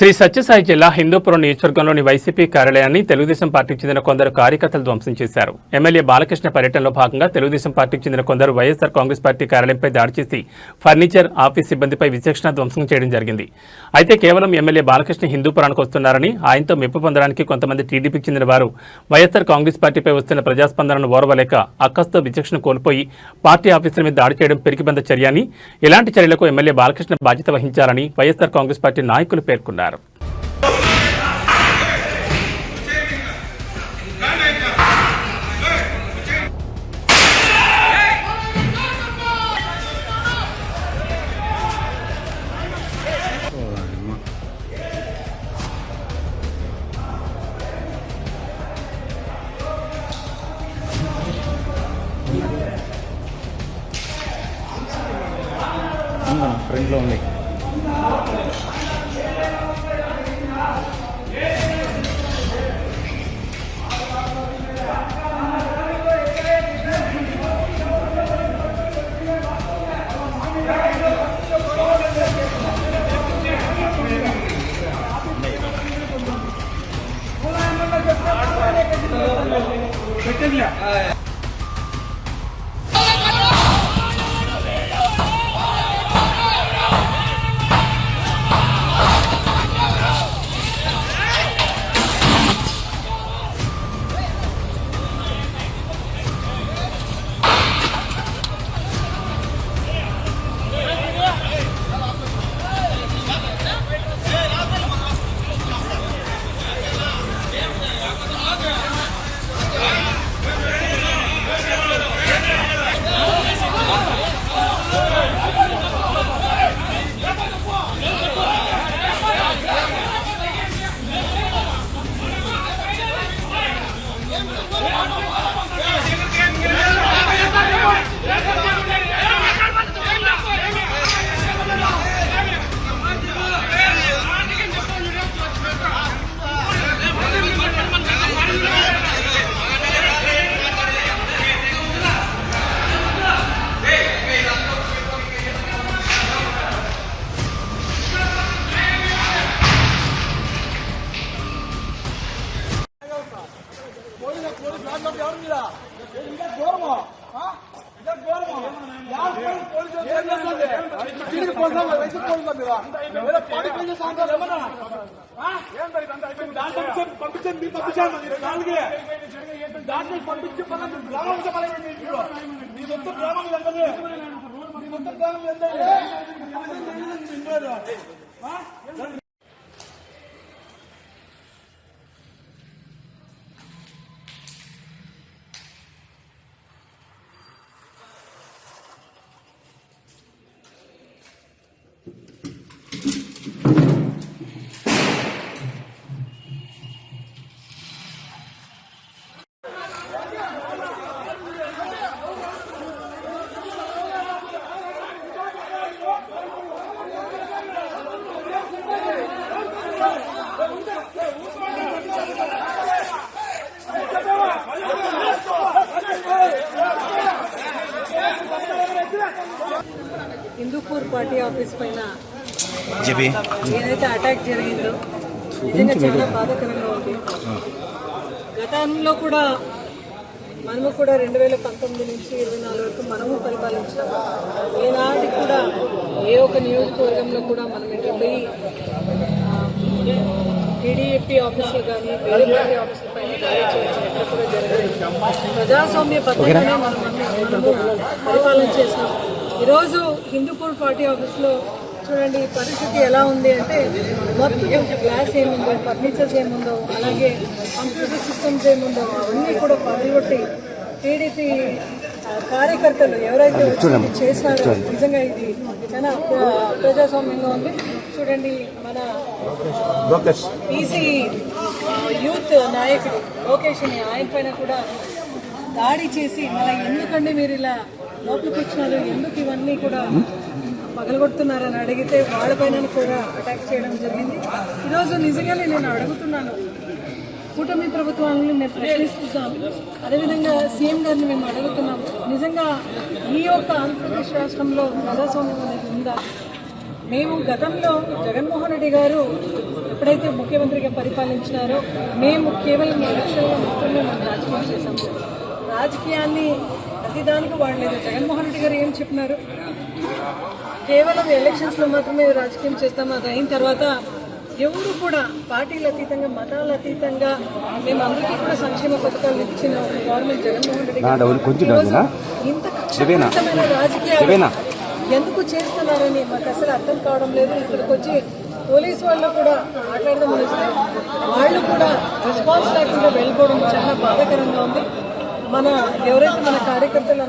శ్రీ సత్యసాయి జిల్లా హిందూపురం నియోజకవర్గంలోని వైసీపీ కార్యాలయాన్ని తెలుగుదేశం పార్టీకి చెందిన కొందరు కార్యకర్తలు ధ్వంసం చేశారు. ఎమ్మెల్యే బాలకృష్ణ పర్యటనలో భాగంగా తెలుగుదేశం పార్టీకి చెందిన కొందరు వైఎస్ఆర్ కాంగ్రెస్ పార్టీ కార్యాలయంపై దాడి చేసి ఫర్నిచర్ ఆఫీస్ సిబ్బందిపై విచక్షణ ధ్వంసం చేయడం జరిగింది. అయితే కేవలం ఎమ్మెల్యే బాలకృష్ణ హిందూపురానికి వస్తున్నారని ఆయనతో మెప్పు పొందడానికి కొంతమంది టీడీపీకి చెందిన వారు వైఎస్ఆర్ కాంగ్రెస్ పార్టీపై వస్తున్న ప్రజాస్పందనను ఓర్వలేక అక్కస్తో విచక్షణ కోల్పోయి పార్టీ ఆఫీసుల మీద దాడి చేయడం పెరిగిబంద చర్య అని ఇలాంటి చర్యలకు ఎమ్మెల్యే బాలకృష్ణ బాధ్యత వహించాలని వైఎస్ఆర్ కాంగ్రెస్ పార్టీ నాయకులు పేర్కొన్నారు. ఫ్రంట్లో ఉంది పంపించండి పంపించాను నాలుగే దాంట్లో పంపించి గ్రామం మీ సొంత గ్రామం ఎంతనే మీ సొంత గ్రామం ఎంత హిందూపూర్ పార్టీ ఆఫీస్ పైన ఏదైతే అటాక్ జరిగిందో నిజంగా చాలా బాధాకరంగా ఉంది. గతంలో కూడా మనము కూడా రెండు వేల పంతొమ్మిది నుంచి ఇరవై నాలుగు వరకు మనము పరిపాలించాము ఏనాటి కూడా ఏ ఒక్క నియోజకవర్గంలో కూడా మనం ఎక్కడ పోయి ఆఫీసులు కానీ వేరే పార్టీ ఆఫీసుల పైన ఎక్కడ కూడా జరగలేదు. ప్రజాస్వామ్య పద్ధతినే మనం మనము పరిపాలన చేసినాం. ఈరోజు హిందూపూర్ పార్టీ ఆఫీస్లో చూడండి పరిస్థితి ఎలా ఉంది అంటే మొత్తం గ్లాస్ ఏముందో ఫర్నిచర్స్ ఏముందో అలాగే కంప్యూటర్ సిస్టమ్స్ ఏముందో అవన్నీ కూడా పగలగొట్టి టీడీపీ కార్యకర్తలు ఎవరైతే చేసినారో నిజంగా ఇది చాలా ప్ర- ప్రజాస్వామ్యంగా ఉంది. చూడండి మన ఈసీ యూత్ నాయకుడు లోకేష్ అని ఆయన పైన కూడా దాడి చేసి మళ్ళీ ఎందుకండి మీరు ఇలా లోపలికి వచ్చినారు. ఎందుకు ఇవన్నీ కూడా పగలగొడుతున్నారని అడిగితే వాళ్ళపైన కూడా అటాక్ చేయడం జరిగింది. ఈరోజు నిజంగానే నేను అడుగుతున్నాను. కూటమి ప్రభుత్వాలను మేము ప్రశ్నిస్తున్నాం. అదేవిధంగా సీఎం గారిని మేము అడుగుతున్నాం. నిజంగా ఈ యొక్క ఆంధ్రప్రదేశ్ రాష్ట్రంలో ప్రజాస్వామ్యం అనేది ఉందా? మేము గతంలో జగన్మోహన్ రెడ్డి గారు ఎప్పుడైతే ముఖ్యమంత్రిగా పరిపాలించినారో మేము కేవలం ఎలక్షన్లో మాత్రమే మనం రాజకీయం చేశాము. రాజకీయాన్ని ప్రతిదానికి వాడలేదు. జగన్మోహన్ రెడ్డి గారు ఏం చెప్పినారు? కేవలం ఎలక్షన్స్లో మాత్రమే రాజకీయం చేస్తాము? అది అయిన తర్వాత ఎవరు కూడా పార్టీల అతీతంగా మతాల అతీతంగా మేము అందరికీ కూడా సంక్షేమ పథకాలు ఇచ్చిన గవర్నమెంట్ జగన్మోహన్ రెడ్డి గారు ఇంత రాజకీయాలు ఎందుకు చేస్తున్నారని మాకు అసలు అర్థం కావడం లేదు. ఇక్కడికి వచ్చి పోలీసు వాళ్ళు కూడా మాట్లాడదామని వస్తే వాళ్ళు కూడా రెస్పాన్స్ లేకుండా వెళ్ళిపోవడం చాలా బాధాకరంగా ఉంది. మన ఎవరైతే మన కార్యకర్తలు